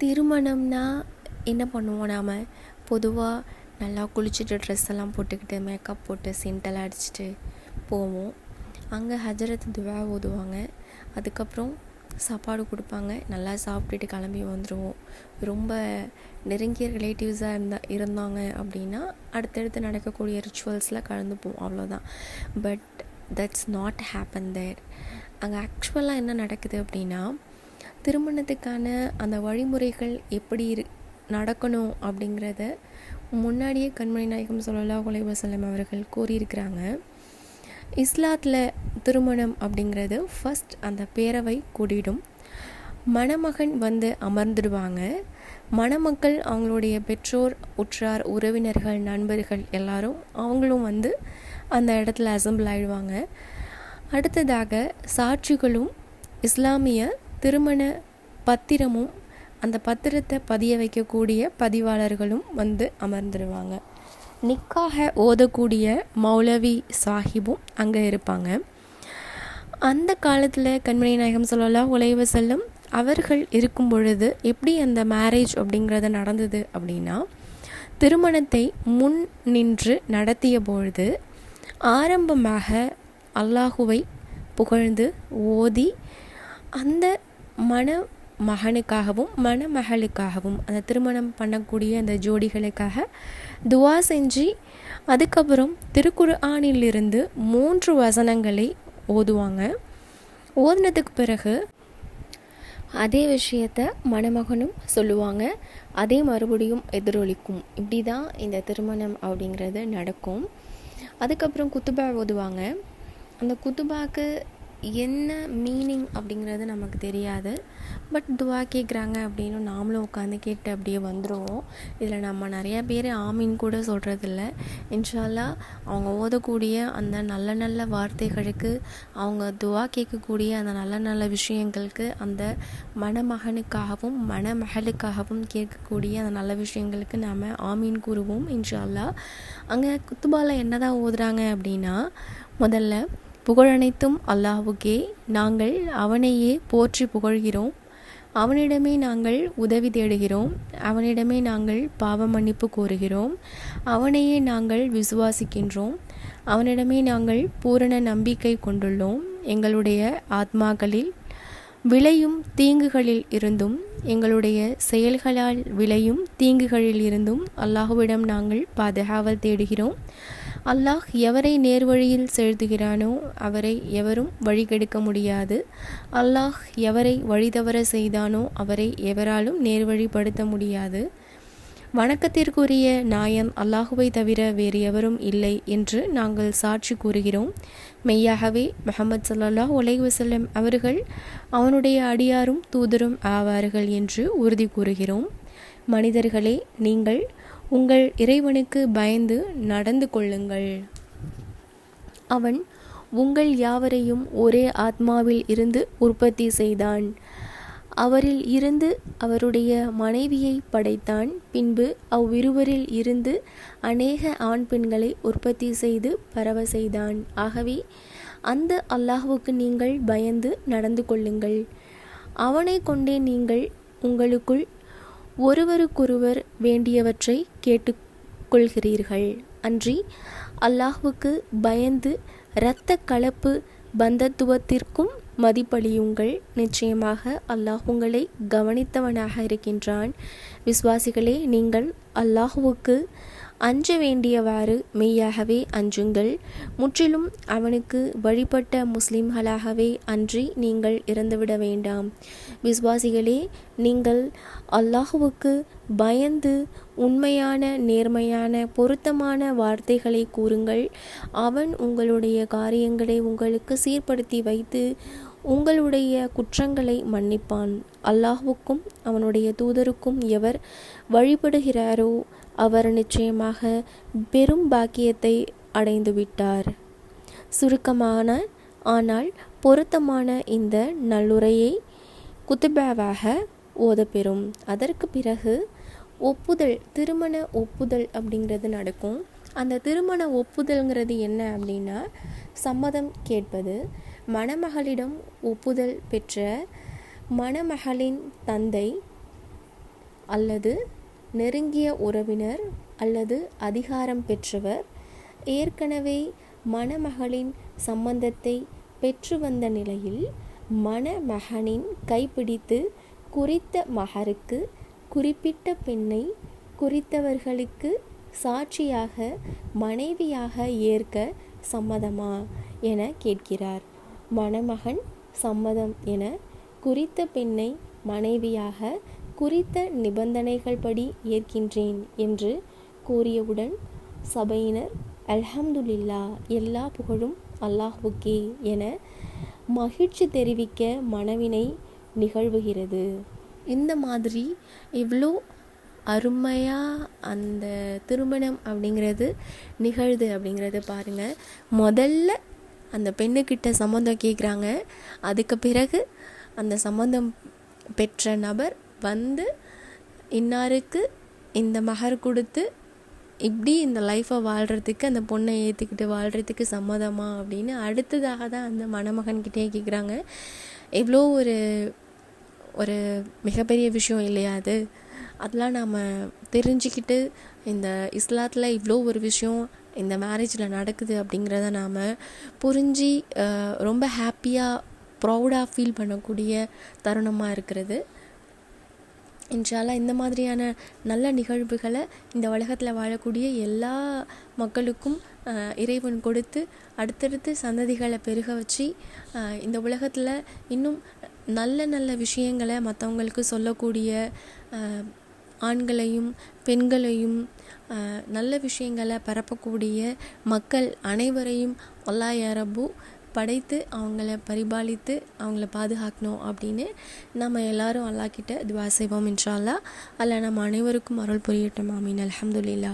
திருமணம்னா என்ன பண்ணுவோம் நாம்? பொதுவாக நல்லா குளிச்சுட்டு ட்ரெஸ் எல்லாம் போட்டுக்கிட்டு மேக்கப் போட்டு சென்டெல்லாம் அடிச்சுட்டு போவோம். அங்கே ஹஜரத் துவா ஓதுவாங்க. அதுக்கப்புறம் சாப்பாடு கொடுப்பாங்க. நல்லா சாப்பிட்டுட்டு கிளம்பி வந்துடுவோம் ரொம்ப நெருங்கிய ரிலேட்டிவ்ஸாக இருந்தா இருந்தாங்க அப்படின்னா அடுத்தடுத்து நடக்கக்கூடிய ரிச்சுவல்ஸில் கலந்துப்போம். அவ்வளோதான் but that's not happen there அங்கே ஆக்சுவலாக என்ன நடக்குது அப்படின்னா திருமணத்துக்கான அந்த வழிமுறைகள் எப்படி இரு நடக்கணும் அப்படிங்கிறத முன்னாடியே கண்மணி நாயகம் சொல்லலா அலைஹி அவர்கள் கூறியிருக்கிறாங்க. இஸ்லாத்தில் திருமணம் அப்படிங்கிறது ஃபஸ்ட் அந்த பேரவை கூடிடும். மணமகன் வந்து அமர்ந்துடுவாங்க. மணமக்கள் அவங்களுடைய பெற்றோர் உற்றார் உறவினர்கள் நண்பர்கள் எல்லாரும் அவங்களும் வந்து அந்த இடத்துல அசம்பிள் ஆயிடுவாங்க. அடுத்ததாக சாட்சிகளும் இஸ்லாமிய திருமண பத்திரமும் அந்த பத்திரத்தை பதிய வைக்கக்கூடிய பதிவாளர்களும் வந்து அமர்ந்துடுவாங்க நிக்காக ஓதக்கூடிய மௌலவி சாஹிபும் அங்கே இருப்பாங்க. அந்த காலத்தில் கண்மணி நாயகம் சொல்லலாம் உலைவ செல்லும் அவர்கள் இருக்கும் பொழுது எப்படி அந்த மேரேஜ் அப்படிங்கிறது நடந்தது அப்படின்னா திருமணத்தை முன் நின்று நடத்திய பொழுது ஆரம்பமாக அல்லாஹுவை புகழ்ந்து ஓதி அந்த மண மகனுக்காகவும் மணமகளுக்காகவும் அந்த திருமணம் பண்ணக்கூடிய அந்த ஜோடிகளுக்காக துவா செஞ்சு அதுக்கப்புறம் திருக்குறு ஆணிலிருந்து மூன்று வசனங்களை ஓதுவாங்க. ஓதுனதுக்கு பிறகு அதே விஷயத்த மணமகனும் சொல்லுவாங்க. அதே மறுபடியும் எதிரொலிக்கும். இப்படி தான் இந்த திருமணம் அப்படிங்கிறது நடக்கும். அதுக்கப்புறம் குத்துபா ஓதுவாங்க. அந்த குத்துபாக்கு என்ன மீனிங் அப்படிங்கிறது நமக்கு தெரியாது. பட் துவா கேட்குறாங்க அப்படின்னு நாமளும் உட்காந்து கேட்டு அப்படியே வந்துடுவோம் இதில் நம்ம நிறையா பேர் ஆமீன் கூட சொல்கிறதில்ல இன்ஷால்லா அவங்க ஓதக்கூடிய அந்த நல்ல நல்ல வார்த்தைகளுக்கு அவங்க துவா கேட்கக்கூடிய அந்த நல்ல நல்ல விஷயங்களுக்கு அந்த மணமகனுக்காகவும் மணமகளுக்காகவும் கேட்கக்கூடிய அந்த நல்ல விஷயங்களுக்கு நாம் ஆமீன் கூறுவோம் இன்ஷால்லா. அங்கே குத்துபாவில் என்னதான் ஓதுறாங்க அப்படின்னா முதல்ல புகழனைத்தும் அல்லாஹ்வுக்கே நாங்கள் அவனையே போற்றி புகழ்கிறோம். அவனிடமே நாங்கள் உதவி தேடுகிறோம். அவனிடமே நாங்கள் பாவ மன்னிப்பு கோருகிறோம். அவனையே நாங்கள் விசுவாசிக்கின்றோம். அவனிடமே நாங்கள் பூரண நம்பிக்கை கொண்டுள்ளோம். எங்களுடைய ஆத்மாக்களில் விளையும் தீங்குகளில் இருந்தும் எங்களுடைய செயல்களால் விளையும் தீங்குகளில் இருந்தும் அல்லாஹுவிடம் நாங்கள் பாதுகாவல் தேடுகிறோம். அல்லாஹ் எவரை நேர்வழியில் செலுத்துகிறானோ அவரை எவரும் வழிகெடுக்க முடியாது. அல்லாஹ் எவரை வழிதவற செய்தானோ அவரை எவராலும் நேர்வழிப்படுத்த முடியாது. வணக்கத்திற்குரிய நாயன் அல்லாஹுவை தவிர வேறு எவரும் இல்லை என்று நாங்கள் சாட்சி கூறுகிறோம். மெய்யாகவே முகமது சல்லாஹ் உலைவசல்லம் அவர்கள் அவனுடைய அடியாரும் தூதரும் ஆவார்கள் என்று உறுதி கூறுகிறோம். மனிதர்களே நீங்கள் உங்கள் இறைவனுக்கு பயந்து நடந்து கொள்ளுங்கள். அவன் உங்கள் யாவரையும் ஒரே ஆத்மாவில் இருந்து உற்பத்தி செய்தான். அவரில் இருந்து அவருடைய மனைவியை படைத்தான். பின்பு அவ்விருவரில் இருந்து அநேக ஆண் பெண்களை உற்பத்தி செய்து பரவ செய்தான். ஆகவே அந்த அல்லாஹுவுக்கு நீங்கள் பயந்து நடந்து கொள்ளுங்கள். அவனை கொண்டே நீங்கள் உங்களுக்குள் ஒருவருக்கொருவர் வேண்டியவற்றை கேட்டுக்கொள்கிறீர்கள். அன்றி அல்லாஹுவுக்கு பயந்து இரத்த கலப்பு பந்தத்துவத்திற்கும் மதிப்பளியுங்கள். நிச்சயமாக அல்லாஹ் உங்களை கவனித்தவனாக இருக்கின்றான். விசுவாசிகளே நீங்கள் அல்லாஹுவுக்கு அஞ்ச வேண்டியவாறு மெய்யாகவே அஞ்சுங்கள். முற்றிலும் அவனுக்கு வழிபட்ட முஸ்லிம்களாகவே அன்றி நீங்கள் இறந்துவிட வேண்டாம். விசுவாசிகளே நீங்கள் அல்லாஹுவுக்கு பயந்து உண்மையான நேர்மையான பொருத்தமான வார்த்தைகளை கூறுங்கள். அவன் உங்களுடைய காரியங்களை உங்களுக்கு சீர்படுத்தி வைத்து உங்களுடைய குற்றங்களை மன்னிப்பான். அல்லாஹுக்கும் அவனுடைய தூதருக்கும் எவர் வழிபடுகிறாரோ அவர் நிச்சயமாக பெரும் பாக்கியத்தை அடைந்து விட்டார் சுருக்கமான ஆனால் பொருத்தமான இந்த நல்லுரையை குத்துபாவாக ஓதப்பெறும். அதற்கு பிறகு ஒப்புதல் திருமண ஒப்புதல் அப்படிங்கிறது நடக்கும். அந்த திருமண ஒப்புதல்ங்கிறது என்ன அப்படின்னா சம்மதம் கேட்பது. மணமகளிடம் ஒப்புதல் பெற்ற மணமகளின் தந்தை அல்லது நெருங்கிய உறவினர் அல்லது அதிகாரம் பெற்றவர் ஏற்கனவே மணமகளின் சம்மந்தத்தை பெற்று வந்த நிலையில் மணமகனின் கைப்பிடித்து குறித்த மகருக்கு குறிப்பிட்ட பெண்ணை குறித்தவர்களுக்கு சாட்சியாக மனைவியாக ஏற்க சம்மதமா? என கேட்கிறார். மணமகன் சம்மதம் என குறித்த பெண்ணை மனைவியாக குறித்த நிபந்தனைகள் படி ஏற்கின்றேன் என்று கூறியவுடன் சபையினர் அல்ஹம்துலில்லா எல்லா புகழும் அல்லாஹ்வுக்கே என மகிழ்ச்சி தெரிவிக்க மனவினை நிகழ்வுகிறது. இந்த மாதிரி இவ்வளோ அருமையாக அந்த திருமணம் அப்படிங்கிறது நிகழ்து அப்படிங்கிறது பாருங்கள் முதல்ல அந்த பெண்ணுக்கிட்ட சம்மந்தம் கேட்குறாங்க அதுக்கு பிறகு அந்த சம்மந்தம் பெற்ற நபர் வந்து இன்னாருக்கு இந்த மகர் கொடுத்து இப்படி இந்த லைஃப்பை வாழ்கிறதுக்கு அந்த பொண்ணை ஏற்றுக்கிட்டு வாழ்கிறதுக்கு சம்மதமா அப்படின்னு அடுத்ததாக தான் அந்த மணமகன்கிட்டே கேட்குறாங்க எவ்வளோ ஒரு ஒரு மிகப்பெரிய விஷயம் இல்லையா அது? அதெல்லாம் நாம் தெரிஞ்சுக்கிட்டு இந்த இஸ்லாத்தில் இவ்வளோ ஒரு விஷயம் இந்த மேரேஜில் நடக்குது அப்படிங்கிறத நாம் புரிஞ்சு ரொம்ப ஹாப்பியாக ப்ரௌடாக ஃபீல் பண்ணக்கூடிய தருணமாக இருக்கிறது. இன்ஷால்லா இந்த மாதிரியான நல்ல நிகழ்வுகளை இந்த உலகத்தில் வாழக்கூடிய எல்லா மக்களுக்கும் இறைவன் கொடுத்து அடுத்தடுத்து சந்ததிகளை பெருக வச்சு இந்த உலகத்தில் இன்னும் நல்ல நல்ல விஷயங்களை மற்றவங்களுக்கு சொல்லக்கூடிய ஆண்களையும் பெண்களையும் நல்ல விஷயங்களை பரப்பக்கூடிய மக்கள் அனைவரையும் அல்லாஹ் படைத்து அவங்கள பரிபாலித்து அவங்கள பாதுகாக்கணும் அப்படின்னு நம்ம எல்லாரும் அல்லாக்கிட்ட துவா செய்வோம் இன்ஷா அல்லாஹ். நம்ம அனைவருக்கும் அருள் புரியட்டும். ஆமீன். அலமதுல்லா